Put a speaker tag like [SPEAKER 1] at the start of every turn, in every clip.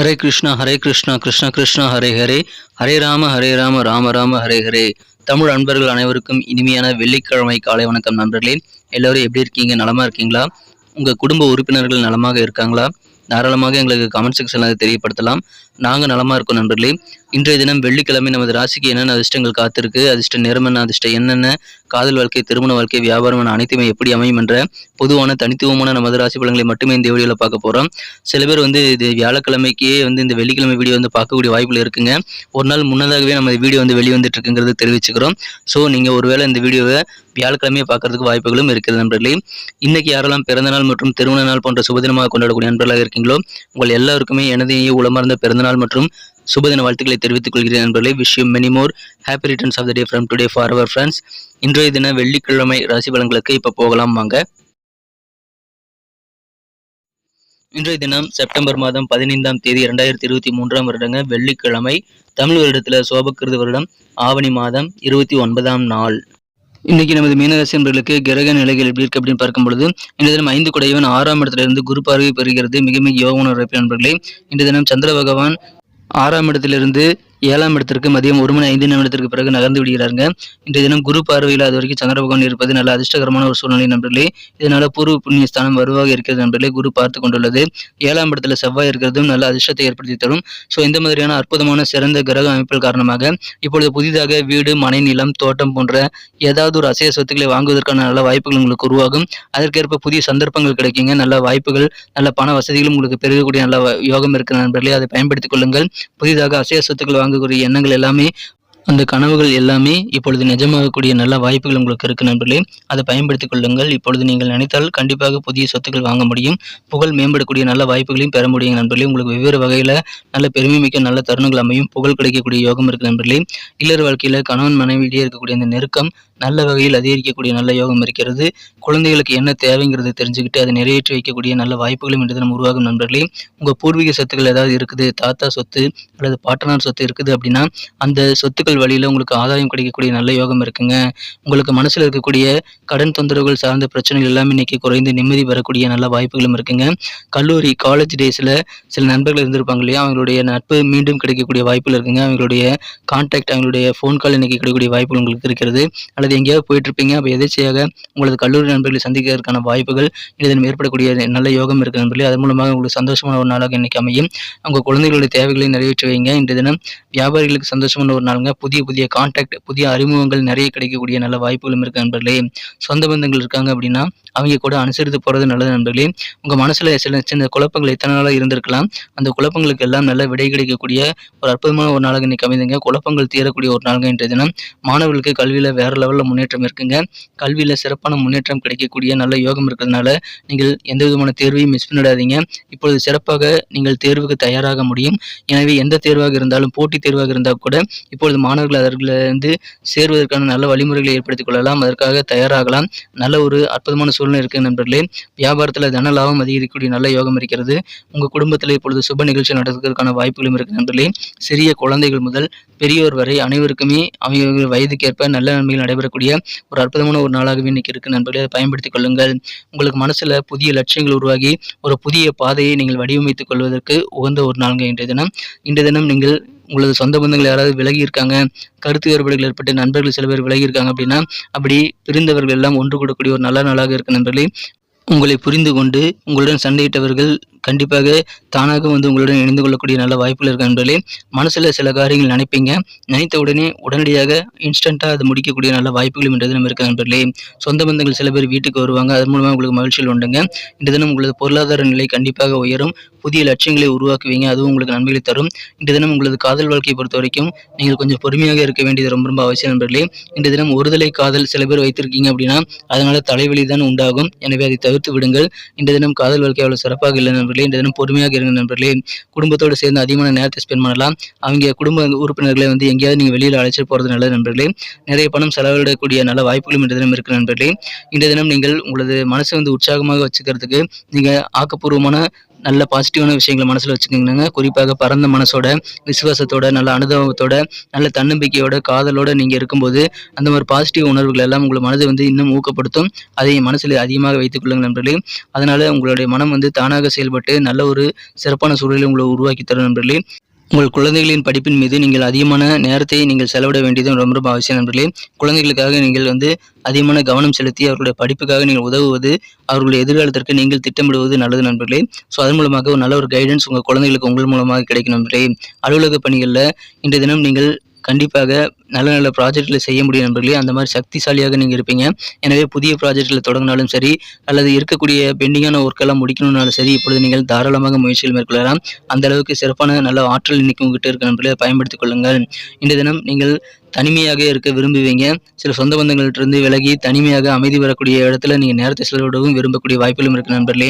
[SPEAKER 1] ஹரே கிருஷ்ணா ஹரே கிருஷ்ணா கிருஷ்ண கிருஷ்ணா ஹரே ஹரே. ஹரே ராம ஹரே ராம ராம ராம ஹரே ஹரே. தமிழ் அன்பர்கள் அனைவருக்கும் இனிமையான வெள்ளிக்கிழமை காலை வணக்கம் நண்பர்களே. எல்லோரும் எப்படி இருக்கீங்க? நலமா இருக்கீங்களா? உங்க குடும்ப உறுப்பினர்கள் நலமாக இருக்காங்களா? தாராளமாக எங்களுக்கு கமெண்ட் செக்ஷனில் தெரியப்படுத்தலாம். நாங்கள் நலமாக இருக்கோம் நண்பர்களே. இன்றைய தினம் வெள்ளிக்கிழமை நமது ராசிக்கு என்னென்ன அதிர்ஷ்டங்கள் காத்திருக்கு? அதிர்ஷ்ட நேரம் என்ன அதிர்ஷ்டம் என்னென்ன? காதல் வாழ்க்கை திருமண வாழ்க்கை வியாபாரம் என அனைத்துமே எப்படி அமையும் என்ற பொதுவான தனித்துவமான நமது ராசி பலன்களை மட்டுமே இந்த வீடியோவில் பார்க்க போகிறோம் சில பேர் வந்து இது வியாழக்கிழமைக்கே வந்து இந்த வெள்ளிக்கிழமை வீடியோ வந்து பார்க்கக்கூடிய வாய்ப்புகள் இருக்குங்க. ஒரு நாள் முன்னதாகவே நம்ம வீடியோ வந்து வெளிவந்துட்டு இருக்குங்கிறது தெரிவிச்சுக்கிறோம். ஸோ நீங்கள் ஒருவேளை இந்த வீடியோவை வியாழக்கிழமையை பார்க்கறதுக்கு வாய்ப்புகளும் இருக்குது நண்பர்களே. இன்னைக்கு யாரெல்லாம் பிறந்தநாள் மற்றும் திருமண நாள் போன்ற சுபதினமாக கொண்டாடக்கூடிய நண்பர்களாக இருக்கீங்களோ உங்கள் எல்லாருக்குமே எனது உளமார்ந்த பிறந்தநாள் மற்றும் சுபதின வாழ்த்துக்களை தெரிவித்துக் கொள்கிறேன் நண்பர்களே. விஷயம் many more happy returns of the day from today for our friends இன்றைய தின வெள்ளிக்கிழமை ராசி பலன்களுக்கு இப்போ போகலாம் வாங்க. இன்றைய தினம் செப்டம்பர் மாதம் பதினைந்தாம் தேதி இரண்டாயிரத்தி இருபத்தி மூன்றாம் வருடங்க. வெள்ளிக்கிழமை தமிழ் வருடத்தில் சோபக்கிருது வருடம். ஆவணி மாதம் இருபத்தி ஒன்பதாம் நாள். இன்னைக்கு நமது மீனராசி நண்பர்களுக்கு கிரக நிலைகள் எப்படி இருக்கு அப்படின்னு பார்க்கும் பொழுது இந்த தினம் ஐந்து குடையவன் ஆறாம் இடத்துல இருந்து குரு பார்வை பெறுகிறது. மிக மிக யோக உணர்வு நண்பர்களே இன்று தினம் சந்திர பகவான் ஆறாம் இடத்திலிருந்து ஏழாம் இடத்திற்கு மதியம் ஒரு மணி ஐந்து நிமிடத்திற்கு பிறகு நகர்ந்து விடுகிறாங்க இன்றைய தினம் குரு பார்வையில் அது வரைக்கும் சந்திர பகவான் இருப்பது நல்ல அதிர்ஷ்டகரமான ஒரு சூழ்நிலை நண்பர்களே. இதனால பூர்வ புண்ணிய ஸ்தானம் வருவாக இருக்கிறது நண்பர்களே குரு பார்த்து கொண்டுள்ளது. ஏழாம் இடத்துல செவ்வாய் இருக்கிறதும் நல்ல அதிர்ஷ்டத்தை ஏற்படுத்தி தரும். ஸோ இந்த மாதிரியான அற்புதமான சிறந்த கிரக அமைப்புகள் காரணமாக இப்பொழுது புதிதாக வீடு மனை நிலம் தோட்டம் போன்ற ஏதாவது ஒரு அசைய சொத்துக்களை வாங்குவதற்கான நல்ல வாய்ப்புகள் உங்களுக்கு உருவாகும். அதற்கேற்ப புதிய சந்தர்ப்பங்கள் கிடைக்குங்க. நல்ல வாய்ப்புகள் நல்ல பண வசதிகளும் உங்களுக்கு பெருகக்கூடிய நல்ல யோகம் இருக்கிற நண்பர்களே. அதை பயன்படுத்திக் கொள்ளுங்கள். புதிதாக அசைய சொத்துக்கள் வாங்கக்கூடிய எண்ணங்கள் எல்லாமே அந்த கனவுகள் எல்லாமே இப்பொழுது நிஜமாகக்கூடிய நல்ல வாய்ப்புகள் உங்களுக்கு இருக்கு நண்பர்களே. அதை பயன்படுத்திக் கொள்ளுங்கள். இப்பொழுது நீங்கள் நினைத்தால் கண்டிப்பாக புதிய சொத்துக்கள் வாங்க முடியும். புகழ் மேம்படக்கூடிய நல்ல வாய்ப்புகளையும் பெற முடியும் நண்பர்களே. உங்களுக்கு வெவ்வேறு வகையில் நல்ல பெருமை மிக்க நல்ல தருணங்கள் அமையும். புகழ் கிடைக்கக்கூடிய யோகம் இருக்கு நண்பர்களே. இல்லற வாழ்க்கையில் கணவன் மனைவியிடையே இருக்கக்கூடிய அந்த நெருக்கம் நல்ல வகையில் அதிகரிக்கக்கூடிய நல்ல யோகம் இருக்கிறது. குழந்தைகளுக்கு என்ன தேவைங்கிறத தெரிஞ்சுக்கிட்டு அதை நிறைவேற்றி வைக்கக்கூடிய நல்ல வாய்ப்புகளும் இன்று தினம் உருவாகும் நண்பர்களே. உங்கள் பூர்வீக சொத்துக்கள் ஏதாவது இருக்குது தாத்தா சொத்து அல்லது பாட்டனார் சொத்து இருக்குது அப்படின்னா அந்த சொத்துக்கள் வழியில் உங்களுக்கு ஆதாயம் கிடைக்கக்கூடிய நல்ல யோகம் இருக்குங்க. உங்களுக்கு மனசில் இருக்கக்கூடிய கடன் தொந்தரவுகள் சார்ந்த பிரச்சனைகள் எல்லாமே இன்னைக்கு குறைந்து நிம்மதி பெறக்கூடிய நல்ல வாய்ப்புகளும் இருக்குங்க. கல்லூரி காலேஜ் டேஸில் சில நண்பர்கள் இருந்திருப்பாங்க இல்லையா? அவங்களுடைய நட்பு மீண்டும் கிடைக்கக்கூடிய வாய்ப்புகள் இருக்குங்க. அவங்களுடைய கான்டாக்ட் அவங்களுடைய ஃபோன் கால் இன்னைக்கு கிடைக்கக்கூடிய வாய்ப்புகள் உங்களுக்கு இருக்கிறது. அல்லது எங்கேயாவது போயிட்டு இருப்பீங்க அப்போ எதிர்ச்சியாக உங்களது கல்லூரி நண்பர்களை சந்திக்கிறதுக்கான வாய்ப்புகள் இதன் ஏற்படக்கூடிய நல்ல யோகம் இருக்கு நண்பர்களே அதன் மூலமாக உங்களுக்கு சந்தோஷமான ஒரு நாளாக இன்னைக்கு அமையும். உங்கள் குழந்தைகளுடைய தேவைகளை நிறைவேற்றி வைங்க. இன்றைய தினம் வியாபாரிகளுக்கு சந்தோஷமான ஒரு நாளுங்க. புதிய புதிய கான்டாக்ட் புதிய அறிமுகங்கள் நிறைய கிடைக்கக்கூடிய நல்ல வாய்ப்புகளும் இருக்கு நண்பர்களே. சொந்த பந்தங்கள் இருக்காங்க அப்படின்னா அவங்க கூட அனுசரித்து போகிறது நல்லது நண்பர்களே. உங்கள் மனசில் சில சின்ன குழப்பங்கள் எத்தனை நாளாக இருந்திருக்கலாம். அந்த குழப்பங்களுக்கு எல்லாம் நல்ல விடை கிடைக்கக்கூடிய ஒரு அற்புதமான ஒரு நாளாக இன்றைக்கி அமைந்துங்க. குழப்பங்கள் தீரக்கூடிய ஒரு நாளுங்க இன்றைய தினம். மாணவர்களுக்கு கல்வியில் வேற லெவலில் முன்னேற்றம் இருக்குங்க. கல்வியில் சிறப்பான முன்னேற்றம் கிடைக்கக்கூடிய நல்ல யோகம் இருக்கிறதுனால நீங்கள் எந்த விதமான தேர்வையும் மிஸ் பண்ணிடாதீங்க. இப்பொழுது சிறப்பாக நீங்கள் தேர்வுக்கு தயாராக முடியும். எனவே எந்த தேர்வாக இருந்தாலும் போட்டித் தேர்வாக இருந்தால் கூட இப்பொழுது மாணவர்கள் அதற்கிலிருந்து சேர்வதற்கான நல்ல வழிமுறைகளை ஏற்படுத்திக் கொள்ளலாம். அதற்காக தயாராகலாம். நல்ல ஒரு அற்புதமான சூழ்நிலை இருக்கு நண்பர்களே. வியாபாரத்தில் தன லாபம் அதிகரிக்கக்கூடிய நல்ல யோகம் இருக்கிறது. உங்கள் குடும்பத்தில் இப்பொழுது சுப நிகழ்ச்சி நடத்துவதற்கான வாய்ப்புகளும் இருக்கு நண்பர்களே. சிறிய குழந்தைகள் முதல் பெரியோர் வரை அனைவருக்குமே அவங்க வயதுக்கேற்ப நல்ல நன்மைகள் நடைபெறக்கூடிய ஒரு அற்புதமான ஒரு நாளாகவே இன்னைக்கு இருக்குது நண்பர்களே அதை பயன்படுத்திக் கொள்ளுங்கள். உங்களுக்கு மனசில் புதிய லட்சியங்கள் உருவாகி ஒரு புதிய பாதையை நீங்கள் வடிவமைத்துக் கொள்வதற்கு உகந்த ஒரு நாளுங்க இன்றைய தினம். இன்றைய தினம் நீங்கள் உங்களது சொந்த பந்தங்கள் யாராவது விலகி இருக்காங்க கருத்து வேறுபாடுகள் ஏற்பட்டு நண்பர்கள் சில பேர் விலகி இருக்காங்க அப்படின்னா அப்படி பிரிந்தவர்கள் எல்லாம் ஒன்று கூடக்கூடிய ஒரு நல்ல நாளாக இருக்கு நண்பர்களே. உங்களை புரிந்து கொண்டு உங்களுடன் சண்டையிட்டவர்கள் கண்டிப்பாக தானாக வந்து உங்களுடன் இணைந்து கொள்ளக்கூடிய நல்ல வாய்ப்புகள் இருக்கு நண்பர்களே. மனசில் சில காரியங்கள் நினைப்பீங்க. நினைத்த உடனே உடனடியாக இன்ஸ்டண்ட்டாக அதை முடிக்கக்கூடிய நல்ல வாய்ப்புகளும் இன்றைய தினம் இருக்கு நண்பர்களே. சொந்த பந்தங்கள் சில பேர் வீட்டுக்கு வருவாங்க. அதன் மூலமாக உங்களுக்கு மகிழ்ச்சியில் உண்டுங்க. இன்றைய தினம் உங்களது பொருளாதார நிலை கண்டிப்பாக உயரும். புதிய லட்சியங்களை உருவாக்குவீங்க. அதுவும் உங்களுக்கு நன்மைகளை தரும். இன்றைய தினம் உங்களது காதல் வாழ்க்கையை பொறுத்த வரைக்கும் நீங்கள் கொஞ்சம் பொறுமையாக இருக்க வேண்டியது ரொம்ப ரொம்ப அவசியம் நண்பர்களே. இன்றைய தினம் ஒருதலை காதல் சில பேர் வைத்திருக்கீங்க அப்படின்னா அதனால தலைவலி தான் உண்டாகும். எனவே அதை தவிர்த்து விடுங்கள். இன்றைய தினம் காதல் வாழ்க்கை அவ்வளவு சிறப்பாக இல்லை நண்பர்களே. இந்த தினம் பொறுமையாக இருங்க நண்பர்களே. குடும்பத்தோடு சேர்ந்து அதிகமான நேரத்தை ஸ்பெண்ட் பண்ணலாம். அவங்க குடும்ப உறுப்பினர்களை வந்து எங்கேயாவது நீங்கள் வெளியில் அழைச்சிட்டு போகிறது நல்லது நண்பர்களே. நிறைய பணம் செலவிடக்கூடிய நல்ல வாய்ப்புகளும் இந்த தினம் இருக்குது நண்பர்களே. இந்த தினம் நீங்கள் உங்களது மனசை வந்து உற்சாகமாக வச்சுக்கிறதுக்கு நீங்கள் ஆக்கப்பூர்வமான நல்ல பாசிட்டிவான விஷயங்களை மனசில் வச்சுக்கோங்க குறிப்பாக பரந்த மனசோட விசுவாசத்தோட நல்ல அனுபவத்தோட நல்ல தன்னம்பிக்கையோட காதலோட நீங்கள் இருக்கும்போது அந்த மாதிரி பாசிட்டிவ் உணர்வுகள் எல்லாம் உங்களை மனதை வந்து இன்னும் ஊக்கப்படுத்தும். அதை மனசில் அதிகமாக வைத்துக் கொள்ளுங்கள் நண்பர்களே. அதனால் உங்களுடைய மனம் வந்து தானாக செயல்பட்டு நல்ல ஒரு சிறப்பான சூழலை உங்களை உருவாக்கி தரும் நண்பர்களே. உங்கள் குழந்தைகளின் படிப்பின் மீது நீங்கள் அதிகமான நேரத்தை நீங்கள் செலவிட வேண்டியது ரொம்ப ரொம்ப அவசியம் நண்பர்களே. குழந்தைகளுக்காக நீங்கள் வந்து அதிகமான கவனம் செலுத்தி அவர்களுடைய படிப்புக்காக நீங்கள் உதவுவது அவர்களுடைய எதிர்காலத்திற்கு நீங்கள் திட்டமிடுவது நல்லது நண்பர்களே. ஸோ அதன் மூலமாக ஒரு நல்ல ஒரு கைடன்ஸ் உங்கள் குழந்தைகளுக்கு உங்கள் மூலமாக கிடைக்கும் நண்பர்களே. அலுவலக பணிகளில் இன்றைய தினம் நீங்கள் கண்டிப்பாக நல்ல நல்ல ப்ராஜெக்டில் செய்ய முடியும் நண்பர்களே. அந்த மாதிரி சக்திசாலியாக நீங்கள் இருப்பீங்க. எனவே புதிய ப்ராஜெக்டில் தொடங்கினாலும் சரி அல்லது இருக்கக்கூடிய பெண்டிங்கான ஒர்க்கெல்லாம் முடிக்கணும்னாலும் சரி இப்பொழுது நீங்கள் தாராளமாக முயற்சிகள் மேற்கொள்ளலாம். அந்த அளவுக்கு சிறப்பான நல்ல ஆற்றல் இன்னைக்கு உங்ககிட்ட இருக்க நண்பர்களே. பயன்படுத்திக் கொள்ளுங்கள். இன்றைய தினம் நீங்கள் தனிமையாக இருக்க விரும்புவீங்க. சில சொந்த பந்தங்கள்டிருந்து விலகி தனிமையாக அமைதி வரக்கூடிய இடத்துல நீங்கள் நேரத்தை செலவிடவும் விரும்பக்கூடிய வாய்ப்புகளும் இருக்கு நண்பர்களே.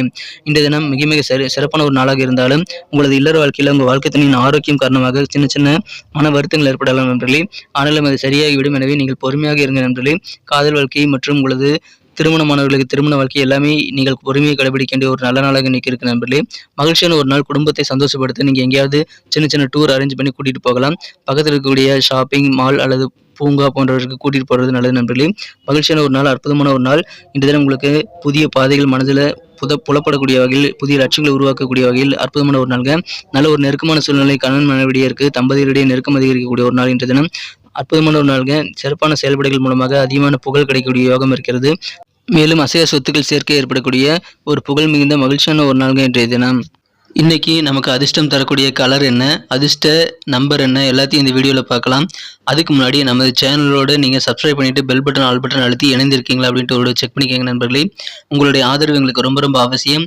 [SPEAKER 1] இன்றைய தினம் மிக மிக சரி சிறப்பான ஒரு நாளாக இருந்தாலும் உங்களது இல்லற வாழ்க்கையில் உங்கள் வாழ்க்கை தனியின் ஆரோக்கியம் காரணமாக சின்ன சின்ன மன வருத்தங்கள் ஏற்படலாம் நண்பர்களே. ஆனாலும் அது சரியாகிவிடும். எனவே நீங்கள் பொறுமையாக இருங்க நண்பர்களே. காதல் வாழ்க்கை மற்றும் உங்களது திருமணமானவர்களுக்கு திருமண வாழ்க்கை எல்லாமே நீங்கள் பொறுமையை கடைபிடிக்க வேண்டிய ஒரு நல்ல நாளாக இன்னைக்கு இருக்கு நண்பர்களே. மகிழ்ச்சியான ஒரு நாள் குடும்பத்தை சந்தோஷப்படுத்த நீங்கள் எங்கேயாவது சின்ன சின்ன டூர் அரேஞ்ச் பண்ணி கூட்டிகிட்டு போகலாம். பக்கத்தில் இருக்கக்கூடிய ஷாப்பிங் மால் அல்லது பூங்கா போன்றவர்களுக்கு கூட்டிகிட்டு போகிறது நல்லது நண்பர்களே. மகிழ்ச்சியான ஒரு நாள் அற்புதமான ஒரு நாள். இன்று தினம் உங்களுக்கு புதிய பாதைகள் மனதில் புத புலப்படக்கூடிய வகையில் புதிய லட்சியங்களை உருவாக்கக்கூடிய வகையில் அற்புதமான ஒரு நாள்ங்க. நல்ல ஒரு நெருக்கமான சூழ்நிலை கணவன் மனைவிடையே இருக்குது தம்பதியரிடையே நெருக்கம் அதிகரிக்கக்கூடிய ஒரு நாள் இன்று தினம். அற்புதமான ஒரு நாளுங்க. சிறப்பான செயல்பாடுகள் மூலமாக அதிகமான புகழ் கிடைக்கக்கூடிய யோகம் இருக்கிறது. மேலும் அசைய சொத்துக்கள் சேர்க்கை ஏற்படக்கூடிய ஒரு புகழ் மிகுந்த மகிழ்ச்சியான ஒரு நாள்ங்க இன்றைய தினம். இன்றைக்கி நமக்கு அதிர்ஷ்டம் தரக்கூடிய கலர் என்ன? அதிர்ஷ்ட நம்பர் என்ன? எல்லாத்தையும் இந்த வீடியோவில் பார்க்கலாம். அதுக்கு முன்னாடி நமது சேனலோடு நீங்கள் சப்ஸ்கிரைப் பண்ணிட்டு பெல் பட்டன் ஆல் பட்டன் அழுத்தி இணைந்திருக்கீங்களா அப்படின்ட்டு ஒரு செக் பண்ணிக்கோங்க நண்பர்களே. உங்களுடைய ஆதரவு எங்களுக்கு ரொம்ப ரொம்ப அவசியம்.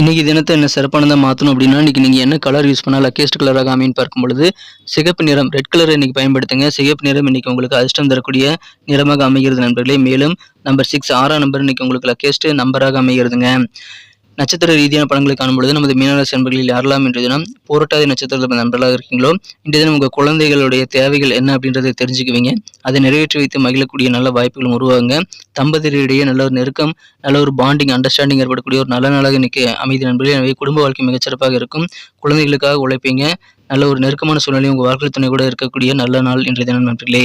[SPEAKER 1] இன்றைக்கி தினத்தை என்ன சிறப்பானதாக மாற்றணும் அப்படின்னா இன்னைக்கு நீங்கள் என்ன கலர் யூஸ் பண்ணால் லக்கேஸ்ட் கலராக அமைன்னு பார்க்கும் பொழுது சிகப்பு நிறம் ரெட் கலரை இன்றைக்கி பயன்படுத்துங்க. சிகப்பு நிறம் இன்றைக்கி உங்களுக்கு அதிர்ஷ்டம் தரக்கூடிய நிறமாக அமைகிறது நண்பர்களே. மேலும் நம்பர் சிக்ஸ் ஆறாம் நம்பர் இன்னைக்கு உங்களுக்கு லக்கேஸ்ட் நம்பராக அமைகிறதுங்க. நட்சத்திர ரீதியான படங்களை காணும்பொழுது நமது மீனராசி நண்பர்களில் யாரெல்லாம் இன்றைய தினம் போராட்டாதி நட்சத்திரத்தில் நண்பர்களாக இருக்கீங்களோ இன்றைய தினம் உங்கள் குழந்தைகளுடைய தேவைகள் என்ன அப்படின்றத தெரிஞ்சுக்குவீங்க. அதை நிறைவேற்றி வைத்து மகிழக்கூடிய நல்ல வாய்ப்புகளும் உருவாகுங்க. தம்பதியரிடையே நல்ல ஒரு நெருக்கம் நல்ல ஒரு பாண்டிங் அண்டர்ஸ்டாண்டிங் ஏற்படக்கூடிய ஒரு நல்ல நாளாக இன்னைக்கு அமைதி நண்பர்களே. எனவே குடும்ப வாழ்க்கை மிகச்சிறப்பாக இருக்கும். குழந்தைகளுக்காக உழைப்பீங்க. நல்ல ஒரு நெருக்கமான சூழ்நிலை உங்கள் வாழ்க்கை துணை கூட இருக்கக்கூடிய நல்ல நாள் இன்றைய தினம் நண்பர்களே.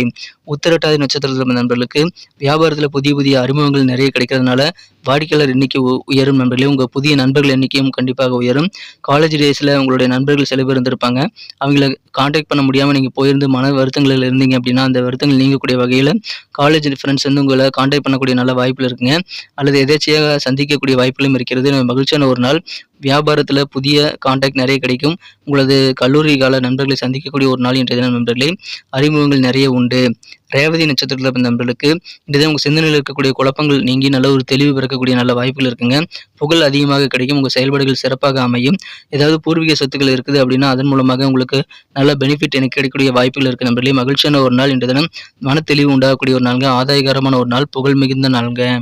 [SPEAKER 1] உத்தரட்டாதி நட்சத்திரத்தில் நண்பர்களுக்கு வியாபாரத்தில் புதிய புதிய அறிமுகங்கள் நிறைய கிடைக்கிறதுனால வாடிக்கையாளர் எண்ணிக்கை உயரும் நண்பர்களே. உங்கள் புதிய நண்பர்கள் எண்ணிக்கையும் கண்டிப்பாக உயரும். காலேஜ் டேஸில் உங்களுடைய நண்பர்கள் சில பேர் இருந்திருப்பாங்க. அவங்கள காண்டாக்ட் பண்ண முடியாமல் நீங்கள் போயிருந்து மன வருத்தங்களில் இருந்தீங்க அப்படின்னா அந்த வருத்தங்கள் நீங்கக்கூடிய வகையில் காலேஜ் ஃப்ரெண்ட்ஸ் வந்து உங்களை காண்டாக்ட் பண்ணக்கூடிய நல்ல வாய்ப்பில் இருக்குங்க. அல்லது எதேச்சியாக சந்திக்கக்கூடிய வாய்ப்புகளும் இருக்கிறது. மகிழ்ச்சியான ஒரு நாள். வியாபாரத்தில் புதிய காண்டாக்ட் நிறைய கிடைக்கும். உங்களது கல்லூரி கால நண்பர்களை சந்திக்கக்கூடிய ஒரு நாள் இன்றைய தினம் நண்பர்களே. அறிமுகங்கள் நிறைய உண்டு. ரேவதி நட்சத்திரத்தில் பிறந்த நண்பர்களுக்கு இன்றைய உங்கள் சிந்தனையில் இருக்கக்கூடிய குழப்பங்கள் நீங்கி நல்ல ஒரு தெளிவு பிறக்கக்கூடிய நல்ல வாய்ப்புகள் இருக்குங்க. புகழ் அதிகமாக கிடைக்கும். உங்கள் செயல்பாடுகள் சிறப்பாக அமையும். ஏதாவது பூர்வீக சொத்துக்கள் இருக்குது அப்படின்னா அதன் மூலமாக உங்களுக்கு நல்ல பெனிஃபிட் எனக்கு கிடைக்கக்கூடிய வாய்ப்புகள் இருக்குது நண்பர்களே. மகிழ்ச்சியான ஒரு நாள் இன்றைய தினம். மன தெளிவு உண்டாகக்கூடிய ஒரு நாளுங்க. ஆதாயகரமான ஒரு நாள். புகழ் மிகுந்த நாளுங்க.